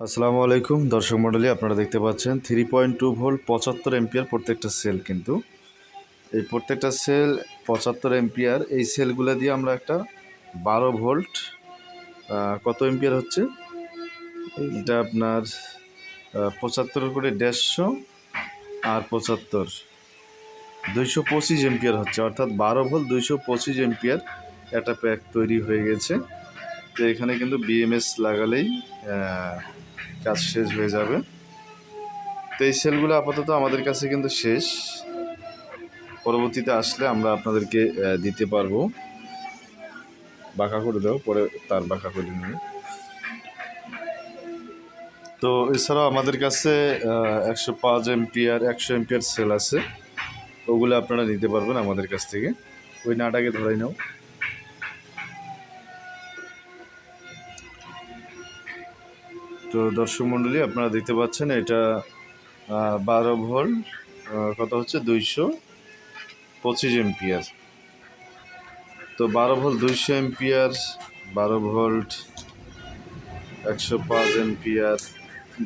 আসসালামু আলাইকুম। দর্শক মণ্ডলী, আপনারা দেখতে পাচ্ছেন থ্রি পয়েন্ট টু ভোল্ট পঁচাত্তর এম্পিয়ার প্রত্যেকটা সেল কিন্তু। এই প্রত্যেকটা সেল পঁচাত্তর এম্পিয়ার এই সেলগুলো দিয়ে আমরা একটা বারো ভোল্ট কত এম্পিয়ার হচ্ছে? এটা আপনার পঁচাত্তর করে দেড়শো আর পঁচাত্তর। দুইশো পঁচিশ এম্পিয়ার হচ্ছে, অর্থাৎ বারো ভোল্ট দুইশো পঁচিশ এম্পিয়ার একটা প্যাক তৈরি হয়ে গেছে। তো এখানে কিন্তু বিএমএস লাগালেই কাজ শেষ হয়ে যাবে। তো এই সেলগুলো আপাতত আমাদের কাছে কিন্তু শেষ। পরবর্তীতে আসলে আমরা আপনাদেরকে দিতে পারব। বাঁকা করে দাও, পরে তার বাঁকা করে নিয়ে। তো এছাড়াও আমাদের কাছে একশো পাঁচ এমপিয়ার একশো এমপিয়ার সেল আছে। ওগুলো আপনারা নিতে পারবেন আমাদের কাছ থেকে। ওই নাটাকে ধরে নাও। তো দর্শক মণ্ডলী আপনারা দেখতে পাচ্ছেন এটা বারো ভোল্ট আহ, কত হচ্ছে? দুইশো পঁচিশ এমপিয়ার। তো বারো ভোল্ট দুইশো এমপিয়ার বারো ভোল্ট একশো পাঁচ এমপিয়ার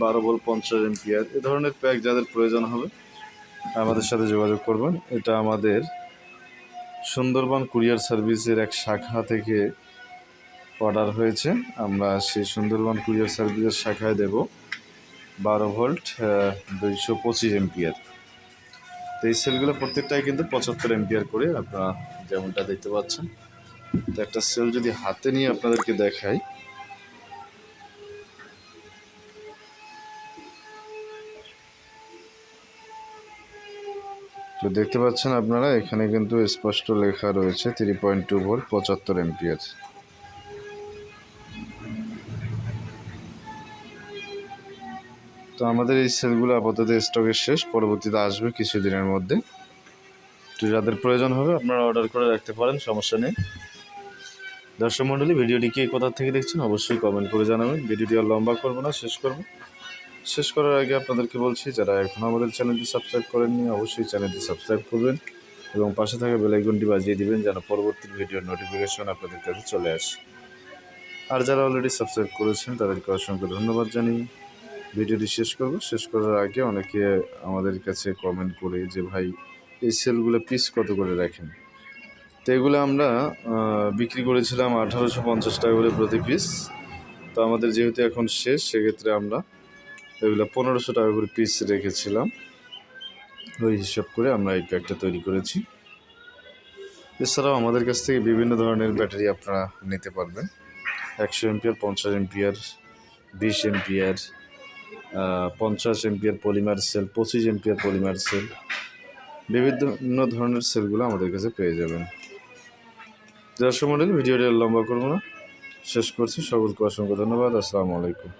বারো ভোল্ট পঞ্চাশ এমপিয়ার এ ধরনের প্যাক যাদের প্রয়োজন হবে আমাদের সাথে যোগাযোগ করবেন। এটা আমাদের সুন্দরবন কুরিয়ার সার্ভিসের এক শাখা থেকে অর্ডার হয়েছে। আমরা সেই সুন্দরবন কুরিয়ার সার্ভিসের শাখায় দেব। বারো ভোল্ট দুইশো পঁচিশ এমপিয়ার। তো এই সেলগুলো প্রত্যেকটাই কিন্তু পঁচাত্তর এমপিয়ার করে আপনারা যেমনটা দেখতে পাচ্ছেন। তো একটা সেল যদি হাতে নিয়ে আপনাদেরকে দেখাই। তো দেখতে পাচ্ছেন আপনারা, এখানে কিন্তু স্পষ্ট লেখা রয়েছে থ্রি পয়েন্ট টু ভোল্ট, পঁচাত্তর এমপিয়ার। তো আমাদের এই সেলগুলো আপাতত স্টকের শেষ, পরবর্তীতে আসবে কিছুদিনের মধ্যে। তো যাদের প্রয়োজন হবে, আপনারা অর্ডার করে রাখতে পারেন, সমস্যা নেই। দর্শক মণ্ডলী, ভিডিওটি কে কোথা থেকে দেখছেন অবশ্যই কমেন্ট করে জানাবেন। ভিডিওটি আর লম্বা করব না, শেষ করব। শেষ করার আগে আপনাদেরকে বলছি, যারা এখনও আমাদের চ্যানেলটি সাবস্ক্রাইব করেননি, অবশ্যই চ্যানেলটি সাবস্ক্রাইব করবেন এবং পাশে থাকা বেলাইকনটি বাজিয়ে দিবেন যেন পরবর্তী ভিডিওর নোটিফিকেশন আপনাদের কাছে চলে আসে। আর যারা অলরেডি সাবস্ক্রাইব করেছেন, তাদেরকে অসংখ্য ধন্যবাদ জানিয়ে ভিডিওটি শেষ করব। শেষ করার আগে অনেকে আমাদের কাছে কমেন্ট করে যে, ভাই, এই সেলগুলো পিস কত করে রাখেন? তো এগুলো আমরা বিক্রি করেছিলাম আঠারোশো পঞ্চাশ টাকা করে প্রতি পিস তো আমাদের যেহেতু এখন শেষ, সেক্ষেত্রে আমরা এগুলো পনেরোশো টাকা করে পিস রেখেছিলাম। ওই হিসাব করে আমরা এই প্যাকটা তৈরি করেছি। এছাড়াও আমাদের কাছ থেকে বিভিন্ন ধরনের ব্যাটারি আপনারা নিতে পারবেন। একশো এমপিয়ার, পঞ্চাশ এমপিয়ার, বিশ এমপিয়ার পঞ্চাশ এমপিয়ার পলিমার সেল, পঁচিশ এমপিয়ার পলিমার সেল, বিভিন্ন ধরনের সেলগুলো আমাদের কাছে পেয়ে যাবেন। যার সময় ভিডিওটি লম্বা করব না। শেষ করছি। সকলকে অসংখ্য ধন্যবাদ। আসসালামু আলাইকুম।